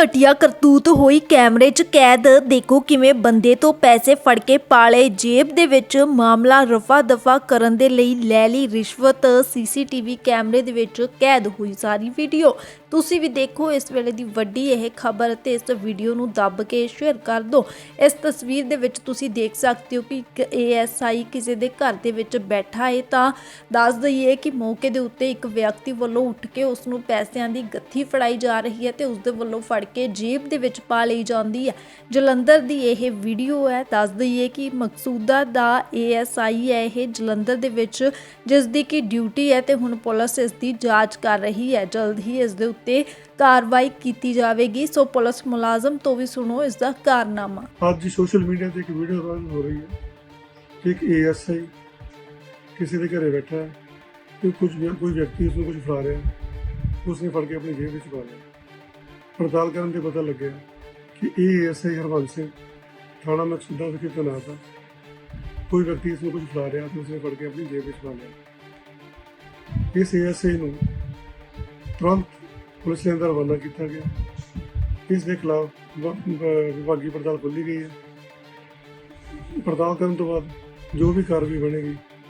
ਘਟੀਆ ਕਰਤੂਤ ਹੋਈ ਕੈਮਰੇ 'ਚ ਕੈਦ। ਦੇਖੋ ਕਿਵੇਂ ਬੰਦੇ ਤੋਂ ਪੈਸੇ ਫੜ ਕੇ ਪਾਲੇ। ਜੇਬ ਦੇ ਵਿੱਚ ਮਾਮਲਾ ਰਫਾ ਦਫਾ ਕਰਨ ਦੇ ਲਈ ਲੈ ਲਈ ਰਿਸ਼ਵਤ। ਸੀਸੀਟੀਵੀ ਕੈਮਰੇ ਦੇ ਵਿੱਚ ਕੈਦ ਹੋਈ ਸਾਰੀ ਵੀਡੀਓ। ਤੁਸੀਂ ਵੀ ਦੇਖੋ ਇਸ ਵੇਲੇ ਦੀ ਵੱਡੀ ਇਹ ਖਬਰ ਤੇ ਇਸ ਵੀਡੀਓ ਨੂੰ ਦੱਬ ਕੇ ਸ਼ੇਅਰ ਕਰ ਦਿਓ। ਇਸ ਤਸਵੀਰ ਦੇ ਵਿੱਚ ਤੁਸੀਂ ਦੇਖ ਸਕਦੇ ਹੋ ਕਿ ਇੱਕ ਏਐਸਆਈ ਕਿਸੇ ਦੇ ਘਰ ਦੇ ਵਿੱਚ ਬੈਠਾ ਹੈ ਤਾਂ ਦੱਸ ਦਈਏ ਕਿ ਮੌਕੇ ਦੇ ਉੱਤੇ ਇੱਕ ਵਿਅਕਤੀ ਵੱਲੋਂ ਉੱਠ ਕੇ ਉਸ ਨੂੰ ਪੈਸਿਆਂ ਦੀ ਗੱਥੀ ਫੜਾਈ ਜਾ ਰਹੀ ਹੈ ਤੇ ਉਸ ਦੇ ਵੱਲੋਂ ਫੜ ਕੇ ਜੇਬ ਦੇ ਵਿੱਚ ਪਾ ਲਈ ਜਾਂਦੀ ਹੈ। ਜਲੰਧਰ ਦੀ ਇਹ ਵੀਡੀਓ ਹੈ, ਦੱਸ ਦਈਏ ਕਿ ਮਕਸੂਦਾ ਦਾ ਏਐਸਆਈ ਹੈ ਇਹ ਜਲੰਧਰ ਦੇ ਵਿੱਚ, ਜਿਸ ਦੀ ਕਿ ਡਿਊਟੀ ਹੈ ਤੇ ਹੁਣ ਪੁਲਿਸ ਇਸ ਦੀ ਜਾਂਚ ਕਰ ਰਹੀ ਹੈ। ਜਲਦ ਹੀ ਇਸ ਦੇ ਉੱਤੇ ਕਾਰਵਾਈ ਕੀਤੀ ਜਾਵੇਗੀ। ਸੋ ਪੁਲਿਸ ਮੁਲਾਜ਼ਮ ਤੋਂ ਵੀ ਸੁਣੋ ਇਸ ਦਾ ਕਾਰਨਾਮਾ। ਅੱਜ ਸੋਸ਼ਲ ਮੀਡੀਆ ਤੇ ਇੱਕ ਵੀਡੀਓ ਵਾਇਰਲ ਹੋ ਰਹੀ ਹੈ। ਇੱਕ ਏਐਸਆਈ ਕਿਸੇ ਦੇ ਘਰੇ ਬੈਠਾ ਹੈ ਤੇ ਕੁਝ ਕੋਈ ਵਿਅਕਤੀ ਉਸ ਨੂੰ ਕੁਝ ਫੜਾ ਰਿਹਾ ਹੈ। ਉਸਨੇ ਫੜ ਕੇ ਆਪਣੀ ਜੇਬ ਵਿੱਚ ਪਾ ਲਿਆ। ਪੜਤਾਲ ਕਰਨ ਤੇ ਪਤਾ ਲੱਗਿਆ ਕਿ ਇਹ ਏਐਸਆਈ ਹਰਬੰਸ ਸਿੰਘ ਥਾਣਾ ਮਕਸੂਦਾ ਵਿਖੇ ਤੈਨਾਤ ਹੈ ਕੋਈ ਵਿਅਕਤੀ ਇਸ ਨੂੰ ਕੁਝ ਫੜਾ ਰਿਹਾ ਤੇ ਉਸਨੇ ਫੜ ਕੇ ਆਪਣੀ ਜੇਬ ਵਿੱਚ ਪਾ ਲਿਆ। ਇਸ ਏਐਸਆਈ ਨੂੰ ਤੁਰੰਤ ਪੁਲਿਸ ਦੇ ਅੰਦਰ ਰਵਾਨਾ ਕੀਤਾ ਗਿਆ। ਇਸ ਦੇ ਖਿਲਾਫ ਵਿਭਾਗੀ ਪੜਤਾਲ ਖੋਲੀ ਗਈ ਹੈ। ਪੜਤਾਲ ਕਰਨ ਤੋਂ ਬਾਅਦ ਜੋ ਵੀ ਕਾਰਵਾਈ ਬਣੇਗੀ